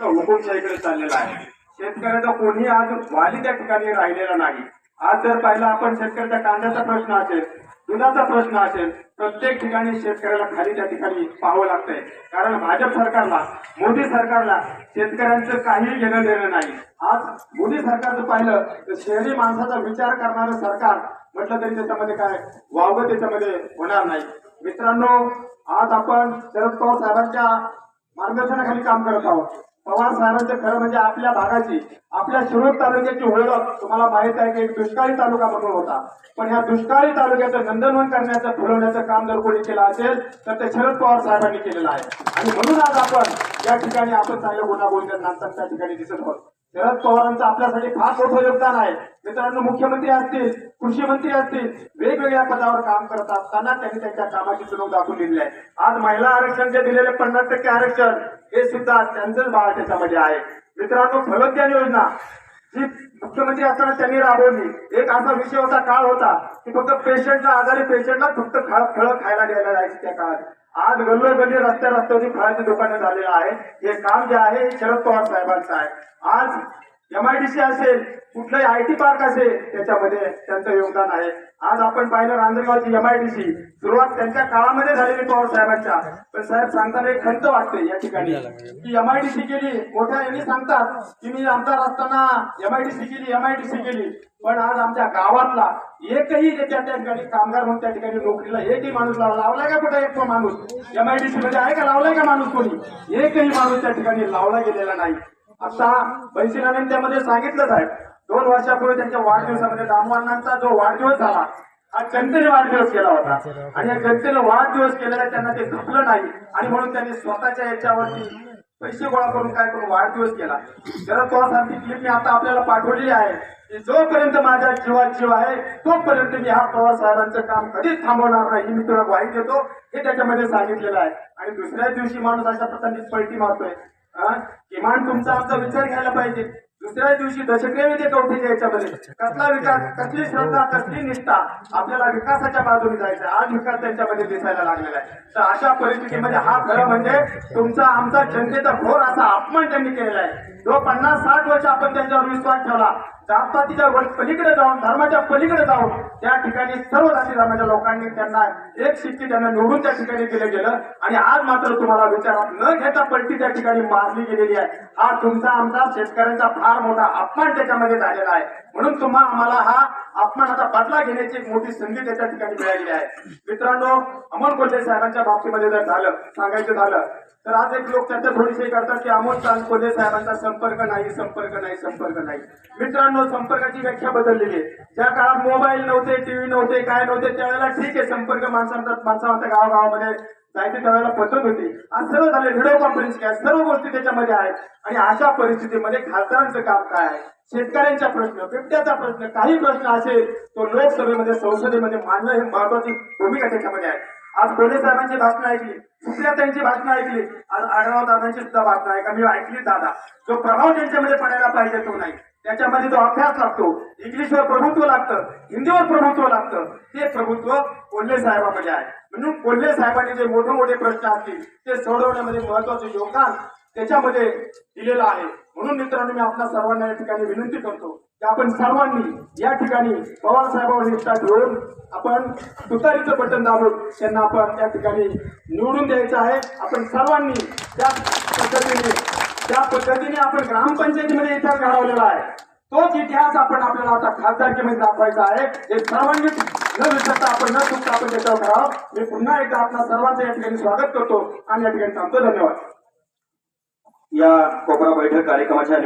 हुकुमशाहीकडे चाललेला आहे. शेतकऱ्याचा कोणी आज वाली त्या ठिकाणी राहिलेला नाही. आज जर पाहिलं आपण शेतकऱ्याच्या कांद्याचा प्रश्न असेल दुधाचा प्रश्न असेल प्रत्येक ठिकाणी शेतकऱ्याला खाली त्या ठिकाणी पाहावं लागतंय. कारण भाजप सरकारला मोदी सरकारला शेतकऱ्यांचं काही घेणं देणं नाही. आज मोदी सरकारचं पाहिलं तर शहरी माणसाचा विचार करणारं सरकार म्हटलं तरी त्याच्यामध्ये काय वावगं त्याच्यामध्ये होणार नाही. मित्रांनो आज आपण शरद पवार साहेबांच्या मार्गदर्शनाखाली काम करत आहोत. पवार साहेबांचे खरं म्हणजे आपल्या भागाची आपल्या शिरूर तालुक्याची ओळख तुम्हाला माहीत आहे की एक दुष्काळी तालुका म्हणून होता. पण या दुष्काळी तालुक्याचं नंदनवन करण्याचं फुलवण्याचं काम जर कोणी केलं असेल तर ते शरद पवार साहेबांनी केलेलं आहे. आणि म्हणून आज आपण या ठिकाणी आपण चांगलं गुन्हा बोलतात नाचतात त्या ठिकाणी दिसत आहोत. शरद पवारांचं आपल्यासाठी फार मोठं योगदान आहे. मित्रांनो मुख्यमंत्री असतील कृषी मंत्री असतील वेगवेगळ्या पदावर काम करत असताना त्यांनी त्यांच्या कामाची चुनव दाखवून दिली आहे. आज महिला आरक्षण जे दिलेले पन्नास टक्के आरक्षण हे सुद्धा त्यांचंच बाळ त्याच्यामध्ये आहे. मित्रांनो फलोद्यान योजना जी मुख्यमंत्री असताना त्यांनी राबवली एक असा विषय होता काळ होता की फक्त पेशंटला आजारी पेशंटला फक्त फळ फळं खायला द्यायला जायची त्या काळात. आज गल्लोगल्ली रस्त्या रस्त्यावरती फळाची दुकानं झालेलं आहे हे काम जे आहे हे शरद पवार साहेबांचं आहे. आज एमआयडीसी असेल कुठलाही आय टी पार्क असेल त्याच्यामध्ये त्यांचं योगदान आहे. आज आपण पाहिलं रांजणगावची एमआयडीसी सुरुवात त्यांच्या काळामध्ये झालेली पवार साहेबांच्या. पण साहेब सांगताना एक खंत वाटते या ठिकाणी. की एमआयडीसी केली मोठ्या यांनी सांगतात की मी आमदार असताना एमआयडीसी केली एमआयडीसी केली. पण आज आमच्या गावातला एकही त्या ठिकाणी कामगार म्हणून त्या ठिकाणी नोकरीला एकही माणूस लावला लावलाय का कुठे एक माणूस? एमआयडीसी मध्ये आहे का? लावलाय का माणूस कोणी? एकही माणूस त्या ठिकाणी लावला गेलेला नाही. आता बैसिनाने त्यामध्ये सांगितलंच आहे दोन वर्षापूर्वी त्यांच्या वाढदिवसामध्ये दामवानांचा जो वाढदिवस झाला हा जनतेने वाढदिवस केला होता. आणि या जनतेने वाढदिवस केलेला त्यांना ते झपलं नाही. आणि म्हणून त्यांनी स्वतःच्या याच्यावरती पैसे गोळा करून काय करून वाढदिवस केला. जरा तो साहेबांची क्लिप मी आता आपल्याला पाठवलेली आहे. की जोपर्यंत माझ्या जीवात जीव आहे तोपर्यंत मी हा पवार साहेबांचं काम कधीच थांबवणार नाही ही मी तुला ग्वाही देतो. हे त्याच्यामध्ये सांगितलेलं आहे. आणि दुसऱ्या दिवशी माणूस अशा प्रकारे पलटी मारतोय. किमान तुमचा आमचा विचार घ्यायला पाहिजे. दुसऱ्या दिवशी दशक्रियेमध्ये कवठीच्या याच्यामध्ये. कसला विकास? कसली श्रद्धा कसली निष्ठा? आपल्याला विकासाच्या बाजूने जायचं आज विकास त्यांच्यामध्ये दिसायला लागलेला आहे. तर अशा परिस्थितीमध्ये हा खरं म्हणजे तुमचा आमचा जनतेचा घोर असा अपमान त्यांनी केलेला आहे. जो पन्नास साठ वर्ष आपण त्यांच्यावर विश्वास ठेवला. जातपातीच्या वर पलीकडे जाऊन धर्माच्या पलीकडे जाऊन त्या ठिकाणी सर्व जाती धर्माच्या लोकांनी त्यांना एक शिक्की त्यांना निवडून त्या ठिकाणी केलं गेलं. आणि आज मात्र तुम्हाला विचारात न घेता पलटी त्या ठिकाणी मारली गेलेली आहे. हा तुमचा आमचा शेतकऱ्यांचा फार मोठा अपमान त्याच्यामध्ये झालेला आहे. म्हणून तुम्हा आम्हाला हा अपमानाचा बदला घेण्याची एक मोठी संधी त्याच्या ठिकाणी मिळालेली आहे. मित्रांनो अमोल कोल्हे साहेबांच्या बाबतीमध्ये जर झालं सांगायचं झालं तर आज एक लोक चर्चा थोडीशी करतात की अमोल चांद कोल्हे साहेबांचा संपर्क नाही संपर्क नाही संपर्क नाही. मित्रांनो संपर्काची व्याख्या बदललेली आहे. ज्या काळात मोबाईल नव्हते टीव्ही नव्हते काय नव्हते त्यावेळेला ठीक आहे संपर्क माणसांचा माणसांचा गावागावामध्ये जायची त्यावेळेला पद्धत होती. आज सर्व झाले व्हिडिओ कॉन्फरन्स काय सर्व गोष्टी त्याच्यामध्ये आहेत. आणि अशा परिस्थितीमध्ये खासदारांचं काम काय आहे? शेतकऱ्यांचा प्रश्न बिबट्याचा प्रश्न काही प्रश्न असेल तो लोकसभेमध्ये संसदेमध्ये मांडणं ही महत्वाची भूमिका त्याच्यामध्ये आहे. आज गोले साहेबांची भाषणं ऐकली दुसऱ्या त्यांची भाषणं ऐकली आज आढावा दादांची सुद्धा भाषणं ऐका मी ऐकली दादा. जो प्रभाव त्यांच्यामध्ये पडायला पाहिजे तो नाही. त्याच्यामध्ये जो अभ्यास लागतो इंग्लिशवर प्रभुत्व लागतं हिंदीवर प्रभुत्व लागतं ते प्रभुत्व कोल्हे साहेबामध्ये आहे. म्हणून कोल्हे साहेबांनी जे मोठे मोठे प्रश्न असतील ते सोडवण्यामध्ये महत्त्वाचे योगदान त्याच्यामध्ये दिलेलं आहे. म्हणून मित्रांनो मी आपल्या सर्वांना या ठिकाणी विनंती करतो की आपण सर्वांनी या ठिकाणी पवार साहेबांवर निष्ठा ठेवून आपण तुतारीचं बटन दाबून त्यांना आपण त्या ठिकाणी निवडून द्यायचं आहे. आपण सर्वांनी त्या पद्धतीने त्या पद्धतीने आपण ग्रामपंचायतीमध्ये इतिहास घडवलेला आहे. तोच इतिहास आपण आपल्याला आता खासदारकीमध्ये दाखवायचा आहे. हे सर्वांनी न विसरता आपण न चुकता आपण त्याच्यावर करावं मी पुन्हा एकदा आपल्या सर्वांचं या ठिकाणी स्वागत करतो आणि या ठिकाणी थांबतो. धन्यवाद. या कोपरा बैठक कार्यक्रमाच्या